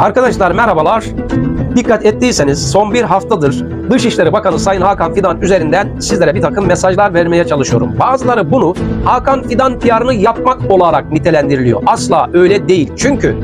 Arkadaşlar merhabalar. Dikkat ettiyseniz son bir haftadır Dışişleri Bakanı Sayın Hakan Fidan üzerinden sizlere bir takım mesajlar vermeye çalışıyorum. Bazıları bunu Hakan Fidan PR'ını yapmak olarak nitelendiriliyor. Asla öyle değil. Çünkü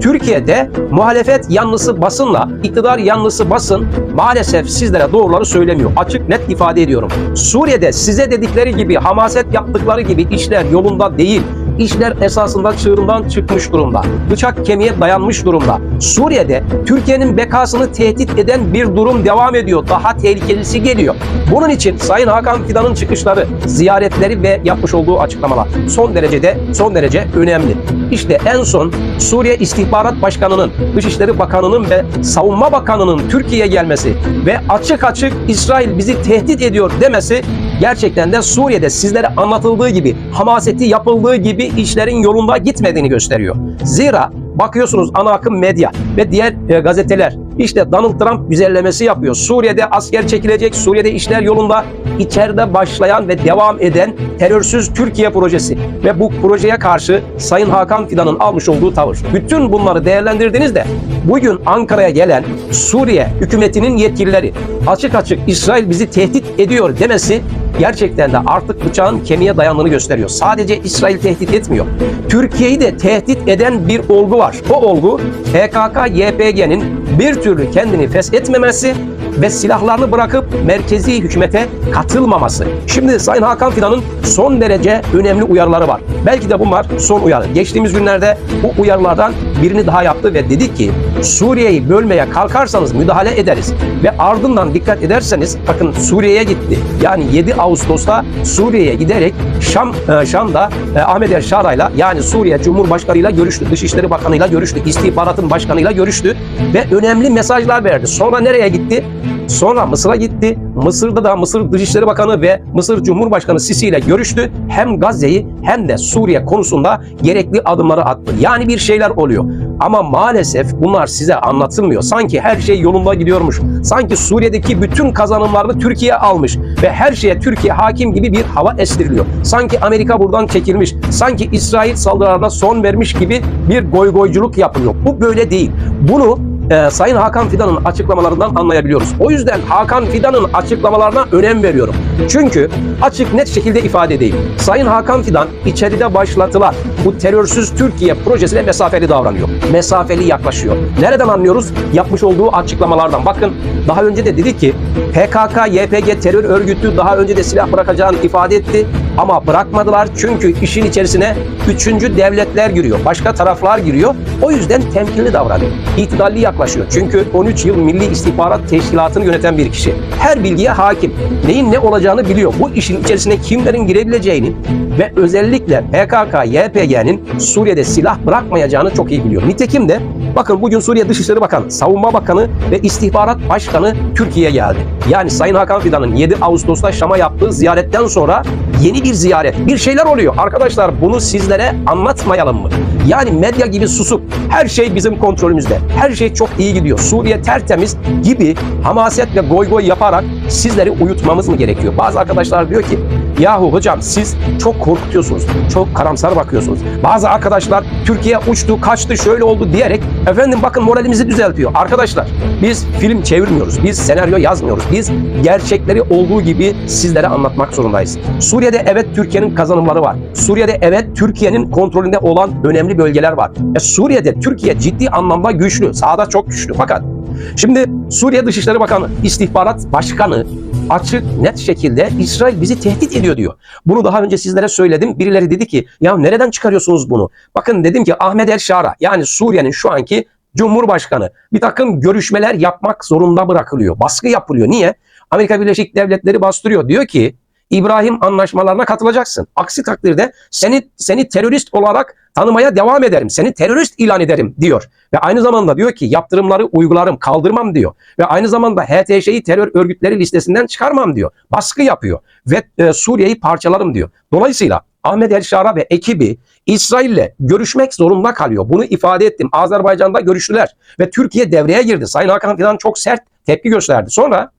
Türkiye'de muhalefet yanlısı basınla iktidar yanlısı basın maalesef sizlere doğruları söylemiyor. Açık net ifade ediyorum. Suriye'de size dedikleri gibi hamaset yaptıkları gibi işler yolunda değil. İşler esasında çığırından çıkmış durumda. Bıçak kemiğe dayanmış durumda. Suriye'de Türkiye'nin bekasını tehdit eden bir durum devam ediyor. Daha tehlikelisi geliyor. Bunun için Sayın Hakan Fidan'ın çıkışları, ziyaretleri ve yapmış olduğu açıklamalar son derecede son derece önemli. İşte en son Suriye İstihbarat Başkanı'nın, Dışişleri Bakanı'nın ve Savunma Bakanı'nın Türkiye'ye gelmesi ve açık açık İsrail bizi tehdit ediyor demesi gerçekten de Suriye'de sizlere anlatıldığı gibi, hamaseti yapıldığı gibi işlerin yolunda gitmediğini gösteriyor. Zira bakıyorsunuz ana akım medya ve diğer e, gazeteler işte Donald Trump güzellemesi yapıyor. Suriye'de asker çekilecek, Suriye'de işler yolunda. İçeride başlayan ve devam eden terörsüz Türkiye projesi ve bu projeye karşı Sayın Hakan Fidan'ın almış olduğu tavır. Bütün bunları değerlendirdiğinizde bugün Ankara'ya gelen Suriye hükümetinin yetkilileri açık açık İsrail bizi tehdit ediyor demesi gerçekten de artık bıçağın kemiğe dayandığını gösteriyor. Sadece İsrail tehdit etmiyor. Türkiye'yi de tehdit eden bir olgu var. O olgu PKK-YPG'nin bir türlü kendini feshetmemesi ve silahlarını bırakıp merkezi hükümete katılmaması. Şimdi Sayın Hakan Fidan'ın son derece önemli uyarıları var. Belki de bunlar son uyarı. Geçtiğimiz günlerde bu uyarılardan birini daha yaptı ve dedi ki Suriye'yi bölmeye kalkarsanız müdahale ederiz. Ve ardından dikkat ederseniz bakın Suriye'ye gitti. Yani 7 Ağustos'ta Suriye'ye giderek Şam e, Şam'da e, Ahmet El yani Suriye Cumhurbaşkanı'yla görüştü. Dışişleri Bakanı'yla görüştü. İstihbaratın başkanıyla görüştü ve önemli mesajlar verdi. Sonra nereye gitti? Sonra Mısır'a gitti. Mısır'da da Mısır Dışişleri Bakanı ve Mısır Cumhurbaşkanı Sisi ile görüştü. Hem Gazze'yi hem de Suriye konusunda gerekli adımları attı. Yani bir şeyler oluyor. Ama maalesef bunlar size anlatılmıyor. Sanki her şey yolunda gidiyormuş. Sanki Suriye'deki bütün kazanımlarını Türkiye almış ve her şeye Türkiye hakim gibi bir hava estiriliyor. Sanki Amerika buradan çekilmiş. Sanki İsrail saldırılarına son vermiş gibi bir goygoyculuk yapılıyor. Bu böyle değil. Bunu e, Sayın Hakan Fidan'ın açıklamalarından anlayabiliyoruz. O yüzden Hakan Fidan'ın açıklamalarına önem veriyorum. Çünkü açık net şekilde ifade edeyim. Sayın Hakan Fidan içeride başlatılan bu terörsüz Türkiye projesine mesafeli davranıyor. Mesafeli yaklaşıyor. Nereden anlıyoruz? Yapmış olduğu açıklamalardan. Bakın daha önce de dedi ki PKK, YPG terör örgütü daha önce de silah bırakacağını ifade etti. Ama bırakmadılar çünkü işin içerisine üçüncü devletler giriyor. Başka taraflar giriyor. O yüzden temkinli davranıyor. İtidalli yaklaşıyor. Çünkü 13 yıl Milli İstihbarat Teşkilatı'nı yöneten bir kişi. Her bilgiye hakim. Neyin ne olacağını biliyor. Bu işin içerisine kimlerin girebileceğini ve özellikle PKK, YPG'nin Suriye'de silah bırakmayacağını çok iyi biliyor. Nitekim de bakın bugün Suriye Dışişleri Bakanı, Savunma Bakanı ve İstihbarat Başkanı Türkiye'ye geldi. Yani Sayın Hakan Fidan'ın 7 Ağustos'ta Şam'a yaptığı ziyaretten sonra yeni bir ziyaret, bir şeyler oluyor. Arkadaşlar bunu sizlere anlatmayalım mı? Yani medya gibi susup her şey bizim kontrolümüzde. Her şey çok iyi gidiyor. Suriye tertemiz gibi hamaset ve goy goy yaparak sizleri uyutmamız mı gerekiyor? Bazı arkadaşlar diyor ki yahu hocam siz çok korkutuyorsunuz. Çok karamsar bakıyorsunuz. Bazı arkadaşlar Türkiye uçtu, kaçtı, şöyle oldu diyerek efendim bakın moralimizi düzeltiyor. Arkadaşlar biz film çevirmiyoruz. Biz senaryo yazmıyoruz. Biz gerçekleri olduğu gibi sizlere anlatmak zorundayız. Suriye'de evet Türkiye'nin kazanımları var. Suriye'de evet Türkiye'nin kontrolünde olan önemli bölgeler var. E, Suriye'de Türkiye ciddi anlamda güçlü. Sahada çok güçlü. Fakat şimdi Suriye Dışişleri Bakanı, İstihbarat Başkanı açık net şekilde İsrail bizi tehdit ediyor diyor. Bunu daha önce sizlere söyledim. Birileri dedi ki ya nereden çıkarıyorsunuz bunu? Bakın dedim ki Ahmet El Şara yani Suriye'nin şu anki Cumhurbaşkanı bir takım görüşmeler yapmak zorunda bırakılıyor. Baskı yapılıyor. Niye? Amerika Birleşik Devletleri bastırıyor. Diyor ki İbrahim anlaşmalarına katılacaksın. Aksi takdirde seni seni terörist olarak tanımaya devam ederim. Seni terörist ilan ederim diyor. Ve aynı zamanda diyor ki yaptırımları uygularım, kaldırmam diyor. Ve aynı zamanda HTŞ'yi terör örgütleri listesinden çıkarmam diyor. Baskı yapıyor ve e, Suriye'yi parçalarım diyor. Dolayısıyla Ahmet El Şara ve ekibi İsrail'le görüşmek zorunda kalıyor. Bunu ifade ettim. Azerbaycan'da görüştüler ve Türkiye devreye girdi. Sayın Hakan Fidan çok sert tepki gösterdi. Sonra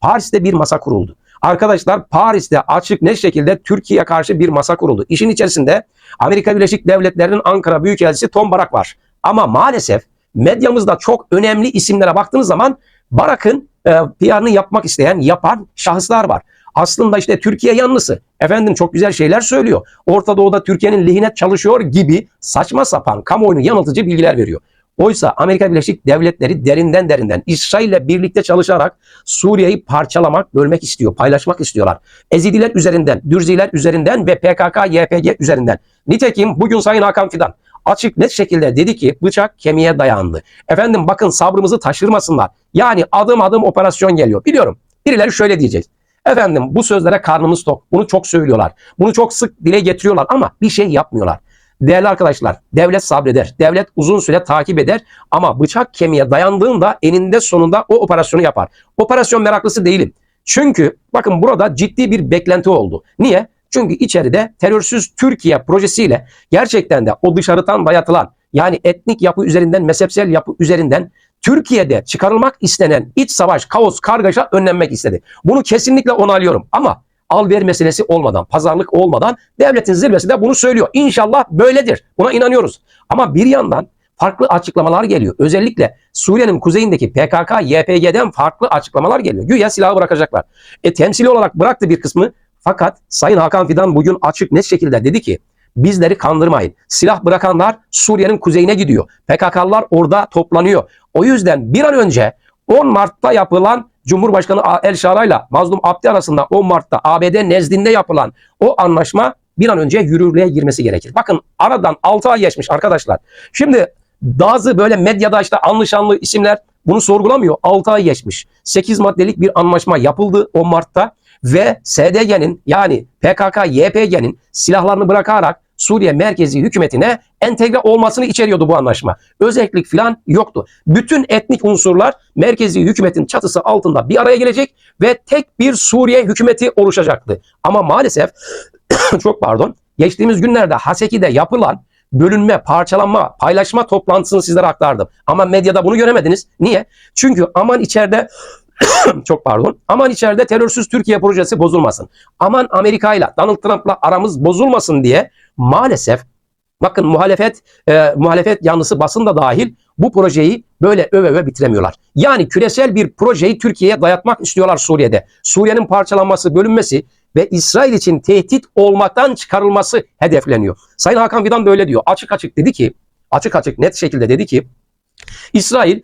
Paris'te bir masa kuruldu. Arkadaşlar Paris'te açık ne şekilde Türkiye'ye karşı bir masa kuruldu. İşin içerisinde Amerika Birleşik Devletleri'nin Ankara Büyükelçisi Tom Barak var. Ama maalesef medyamızda çok önemli isimlere baktığınız zaman Barak'ın e, PR'ını yapmak isteyen, yapan şahıslar var. Aslında işte Türkiye yanlısı. Efendim çok güzel şeyler söylüyor. Orta Doğu'da Türkiye'nin lehine çalışıyor gibi saçma sapan kamuoyunu yanıltıcı bilgiler veriyor. Oysa Amerika Birleşik Devletleri derinden derinden İsrail ile birlikte çalışarak Suriye'yi parçalamak, bölmek istiyor, paylaşmak istiyorlar. Ezidiler üzerinden, Dürziler üzerinden ve PKK, YPG üzerinden. Nitekim bugün Sayın Hakan Fidan açık net şekilde dedi ki bıçak kemiğe dayandı. Efendim bakın sabrımızı taşırmasınlar. Yani adım adım operasyon geliyor. Biliyorum birileri şöyle diyecek. Efendim bu sözlere karnımız tok. Bunu çok söylüyorlar. Bunu çok sık dile getiriyorlar ama bir şey yapmıyorlar. Değerli arkadaşlar, devlet sabreder. Devlet uzun süre takip eder ama bıçak kemiğe dayandığında eninde sonunda o operasyonu yapar. Operasyon meraklısı değilim. Çünkü bakın burada ciddi bir beklenti oldu. Niye? Çünkü içeride terörsüz Türkiye projesiyle gerçekten de o dışarıdan dayatılan yani etnik yapı üzerinden, mezhepsel yapı üzerinden Türkiye'de çıkarılmak istenen iç savaş, kaos, kargaşa önlenmek istedi. Bunu kesinlikle onaylıyorum ama al ver meselesi olmadan, pazarlık olmadan devletin zirvesi de bunu söylüyor. İnşallah böyledir. Buna inanıyoruz. Ama bir yandan farklı açıklamalar geliyor. Özellikle Suriye'nin kuzeyindeki PKK, YPG'den farklı açıklamalar geliyor. Güya silahı bırakacaklar. E temsili olarak bıraktı bir kısmı. Fakat Sayın Hakan Fidan bugün açık net şekilde dedi ki bizleri kandırmayın. Silah bırakanlar Suriye'nin kuzeyine gidiyor. PKK'lılar orada toplanıyor. O yüzden bir an önce 10 Mart'ta yapılan Cumhurbaşkanı El Şara'yla Mazlum Abdi arasında 10 Mart'ta ABD nezdinde yapılan o anlaşma bir an önce yürürlüğe girmesi gerekir. Bakın aradan 6 ay geçmiş arkadaşlar. Şimdi bazı böyle medyada işte anlaşanlı isimler bunu sorgulamıyor. 6 ay geçmiş. 8 maddelik bir anlaşma yapıldı 10 Mart'ta ve SDG'nin yani PKK, YPG'nin silahlarını bırakarak Suriye merkezi hükümetine entegre olmasını içeriyordu bu anlaşma. Özellik falan yoktu. Bütün etnik unsurlar merkezi hükümetin çatısı altında bir araya gelecek ve tek bir Suriye hükümeti oluşacaktı. Ama maalesef çok pardon geçtiğimiz günlerde Haseki'de yapılan bölünme, parçalanma, paylaşma toplantısını sizlere aktardım. Ama medyada bunu göremediniz. Niye? Çünkü aman içeride çok pardon. Aman içeride terörsüz Türkiye projesi bozulmasın. Aman Amerika ile Donald Trump'la aramız bozulmasın diye maalesef bakın muhalefet e, muhalefet yanlısı basın da dahil bu projeyi böyle öve öve bitiremiyorlar. Yani küresel bir projeyi Türkiye'ye dayatmak istiyorlar Suriye'de. Suriye'nin parçalanması, bölünmesi ve İsrail için tehdit olmaktan çıkarılması hedefleniyor. Sayın Hakan Fidan böyle diyor. Açık açık dedi ki, açık açık net şekilde dedi ki İsrail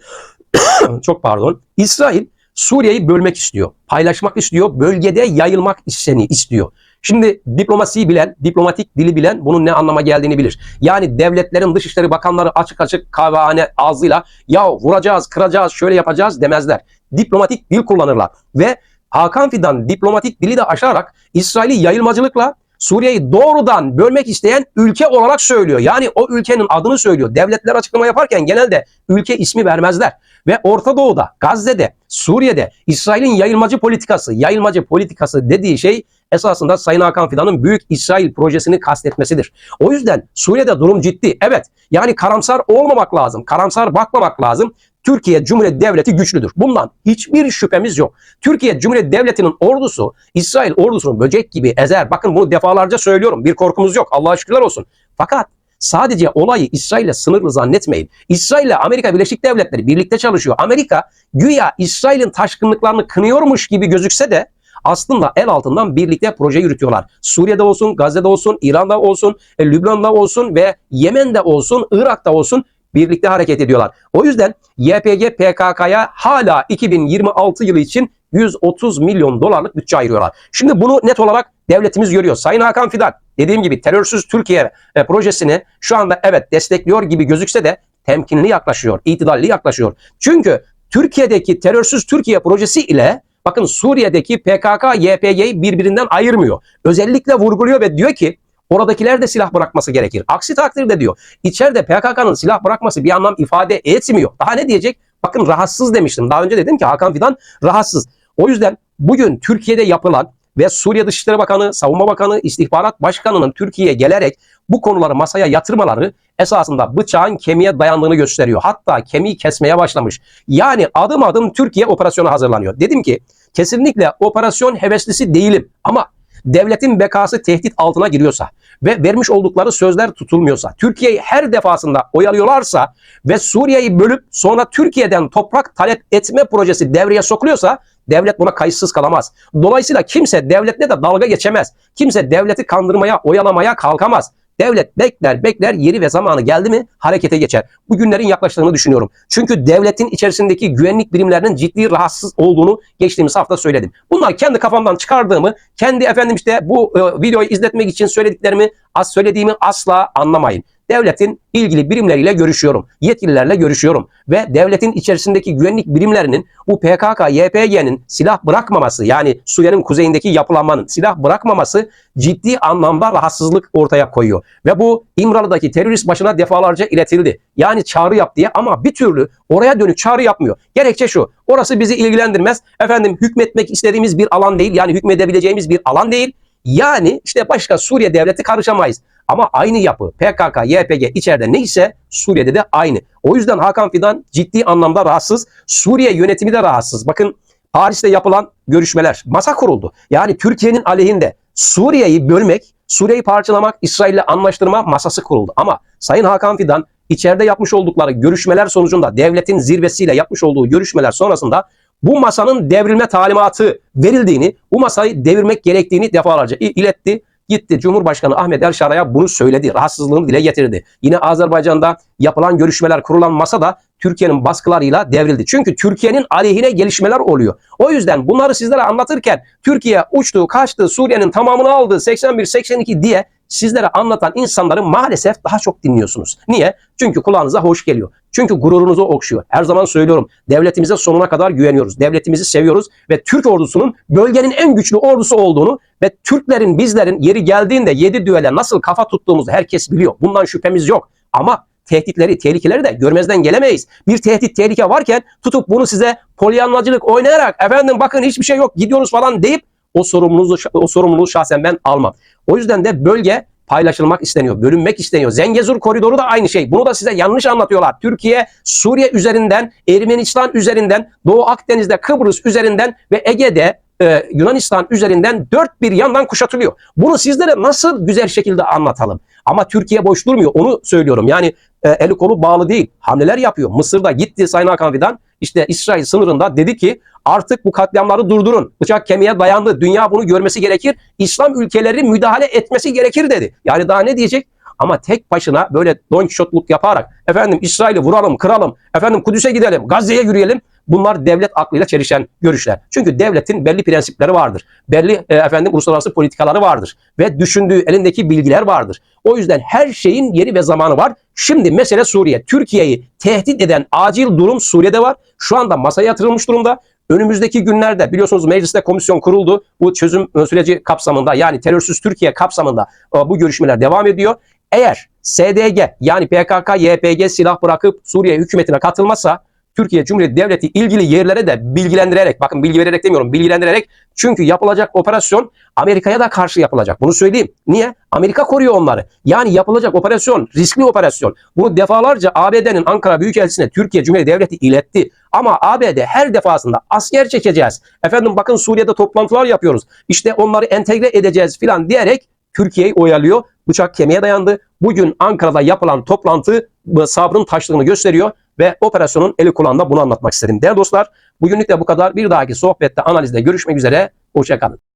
çok pardon. İsrail Suriye'yi bölmek istiyor. Paylaşmak istiyor. Bölgede yayılmak isteni istiyor. Şimdi diplomasiyi bilen, diplomatik dili bilen bunun ne anlama geldiğini bilir. Yani devletlerin dışişleri bakanları açık açık kahvehane ağzıyla ya vuracağız, kıracağız, şöyle yapacağız demezler. Diplomatik dil kullanırlar. Ve Hakan Fidan diplomatik dili de aşarak İsrail'i yayılmacılıkla Suriye'yi doğrudan bölmek isteyen ülke olarak söylüyor. Yani o ülkenin adını söylüyor. Devletler açıklama yaparken genelde ülke ismi vermezler. Ve Orta Doğu'da, Gazze'de, Suriye'de İsrail'in yayılmacı politikası, yayılmacı politikası dediği şey esasında Sayın Hakan Fidan'ın Büyük İsrail projesini kastetmesidir. O yüzden Suriye'de durum ciddi. Evet yani karamsar olmamak lazım. Karamsar bakmamak lazım. Türkiye Cumhuriyeti Devleti güçlüdür. Bundan hiçbir şüphemiz yok. Türkiye Cumhuriyeti Devleti'nin ordusu İsrail ordusunu böcek gibi ezer. Bakın bunu defalarca söylüyorum. Bir korkumuz yok. Allah'a şükürler olsun. Fakat sadece olayı İsrail'le sınırlı zannetmeyin. İsrail ile Amerika Birleşik Devletleri birlikte çalışıyor. Amerika güya İsrail'in taşkınlıklarını kınıyormuş gibi gözükse de aslında el altından birlikte proje yürütüyorlar. Suriye'de olsun, Gazze'de olsun, İran'da olsun, e, Lübnan'da olsun ve Yemen'de olsun, Irak'ta olsun birlikte hareket ediyorlar. O yüzden YPG PKK'ya hala 2026 yılı için 130 milyon dolarlık bütçe ayırıyorlar. Şimdi bunu net olarak devletimiz görüyor. Sayın Hakan Fidan dediğim gibi terörsüz Türkiye e, projesini şu anda evet destekliyor gibi gözükse de temkinli yaklaşıyor, itidalli yaklaşıyor. Çünkü Türkiye'deki terörsüz Türkiye projesi ile bakın Suriye'deki PKK, YPG'yi birbirinden ayırmıyor. Özellikle vurguluyor ve diyor ki Oradakiler de silah bırakması gerekir. Aksi takdirde diyor içeride PKK'nın silah bırakması bir anlam ifade etmiyor. Daha ne diyecek? Bakın rahatsız demiştim. Daha önce dedim ki Hakan Fidan rahatsız. O yüzden bugün Türkiye'de yapılan ve Suriye Dışişleri Bakanı, Savunma Bakanı, İstihbarat Başkanı'nın Türkiye'ye gelerek bu konuları masaya yatırmaları esasında bıçağın kemiğe dayandığını gösteriyor. Hatta kemiği kesmeye başlamış. Yani adım adım Türkiye operasyona hazırlanıyor. Dedim ki kesinlikle operasyon heveslisi değilim ama devletin bekası tehdit altına giriyorsa ve vermiş oldukları sözler tutulmuyorsa, Türkiye'yi her defasında oyalıyorlarsa ve Suriye'yi bölüp sonra Türkiye'den toprak talep etme projesi devreye sokuluyorsa devlet buna kayıtsız kalamaz. Dolayısıyla kimse devletle de dalga geçemez. Kimse devleti kandırmaya, oyalamaya kalkamaz. Devlet bekler bekler yeri ve zamanı geldi mi harekete geçer. Bu günlerin yaklaştığını düşünüyorum. Çünkü devletin içerisindeki güvenlik birimlerinin ciddi rahatsız olduğunu geçtiğimiz hafta söyledim. Bunlar kendi kafamdan çıkardığımı, kendi efendim işte bu e, videoyu izletmek için söylediklerimi, az söylediğimi asla anlamayın. Devletin ilgili birimleriyle görüşüyorum. Yetkililerle görüşüyorum. Ve devletin içerisindeki güvenlik birimlerinin bu PKK, YPG'nin silah bırakmaması yani Suriye'nin kuzeyindeki yapılanmanın silah bırakmaması ciddi anlamda rahatsızlık ortaya koyuyor. Ve bu İmralı'daki terörist başına defalarca iletildi. Yani çağrı yap diye ama bir türlü oraya dönük çağrı yapmıyor. Gerekçe şu. Orası bizi ilgilendirmez. Efendim hükmetmek istediğimiz bir alan değil. Yani hükmedebileceğimiz bir alan değil. Yani işte başka Suriye devleti karışamayız. Ama aynı yapı PKK, YPG içeride neyse Suriye'de de aynı. O yüzden Hakan Fidan ciddi anlamda rahatsız. Suriye yönetimi de rahatsız. Bakın Paris'te yapılan görüşmeler, masa kuruldu. Yani Türkiye'nin aleyhinde Suriye'yi bölmek, Suriye'yi parçalamak, İsrail'le anlaştırma masası kuruldu. Ama Sayın Hakan Fidan içeride yapmış oldukları görüşmeler sonucunda devletin zirvesiyle yapmış olduğu görüşmeler sonrasında bu masanın devrilme talimatı verildiğini, bu masayı devirmek gerektiğini defalarca iletti. Gitti Cumhurbaşkanı Ahmet Erşaray'a bunu söyledi. Rahatsızlığını dile getirdi. Yine Azerbaycan'da yapılan görüşmeler kurulan masa da Türkiye'nin baskılarıyla devrildi. Çünkü Türkiye'nin aleyhine gelişmeler oluyor. O yüzden bunları sizlere anlatırken Türkiye uçtu, kaçtı, Suriye'nin tamamını aldı, 81-82 diye sizlere anlatan insanları maalesef daha çok dinliyorsunuz. Niye? Çünkü kulağınıza hoş geliyor. Çünkü gururunuzu okşuyor. Her zaman söylüyorum. Devletimize sonuna kadar güveniyoruz. Devletimizi seviyoruz ve Türk ordusunun bölgenin en güçlü ordusu olduğunu ve Türklerin bizlerin yeri geldiğinde yedi düğele nasıl kafa tuttuğumuzu herkes biliyor. Bundan şüphemiz yok. Ama tehditleri, tehlikeleri de görmezden gelemeyiz. Bir tehdit, tehlike varken tutup bunu size polyanlacılık oynayarak efendim bakın hiçbir şey yok gidiyoruz falan deyip o sorumluluğu, o sorumluluğu şahsen ben almam. O yüzden de bölge paylaşılmak isteniyor, bölünmek isteniyor. Zengezur koridoru da aynı şey. Bunu da size yanlış anlatıyorlar. Türkiye, Suriye üzerinden, Ermenistan üzerinden, Doğu Akdeniz'de, Kıbrıs üzerinden ve Ege'de e, Yunanistan üzerinden dört bir yandan kuşatılıyor. Bunu sizlere nasıl güzel şekilde anlatalım? Ama Türkiye boş durmuyor. Onu söylüyorum. Yani e, eli kolu bağlı değil. Hamleler yapıyor. Mısır'da gitti Sayın Hakan Fidan işte İsrail sınırında dedi ki artık bu katliamları durdurun. Bıçak kemiğe dayandı. Dünya bunu görmesi gerekir. İslam ülkeleri müdahale etmesi gerekir dedi. Yani daha ne diyecek? Ama tek başına böyle don kişotluk yaparak efendim İsrail'i vuralım, kıralım, efendim Kudüs'e gidelim, Gazze'ye yürüyelim. Bunlar devlet aklıyla çelişen görüşler. Çünkü devletin belli prensipleri vardır. Belli e, efendim uluslararası politikaları vardır ve düşündüğü elindeki bilgiler vardır. O yüzden her şeyin yeri ve zamanı var. Şimdi mesele Suriye. Türkiye'yi tehdit eden acil durum Suriye'de var. Şu anda masaya yatırılmış durumda. Önümüzdeki günlerde biliyorsunuz mecliste komisyon kuruldu. Bu çözüm süreci kapsamında yani terörsüz Türkiye kapsamında e, bu görüşmeler devam ediyor. Eğer SDG yani PKK, YPG silah bırakıp Suriye hükümetine katılmazsa Türkiye Cumhuriyeti Devleti ilgili yerlere de bilgilendirerek, bakın bilgi vererek demiyorum, bilgilendirerek çünkü yapılacak operasyon Amerika'ya da karşı yapılacak. Bunu söyleyeyim. Niye? Amerika koruyor onları. Yani yapılacak operasyon, riskli operasyon. Bunu defalarca ABD'nin Ankara Büyükelçisi'ne Türkiye Cumhuriyeti Devleti iletti. Ama ABD her defasında asker çekeceğiz. Efendim bakın Suriye'de toplantılar yapıyoruz. İşte onları entegre edeceğiz filan diyerek Türkiye'yi oyalıyor. Bıçak kemiğe dayandı. Bugün Ankara'da yapılan toplantı sabrın taştığını gösteriyor ve operasyonun eli kulağında bunu anlatmak istedim. Değerli dostlar bugünlük de bu kadar. Bir dahaki sohbette analizde görüşmek üzere. Hoşçakalın.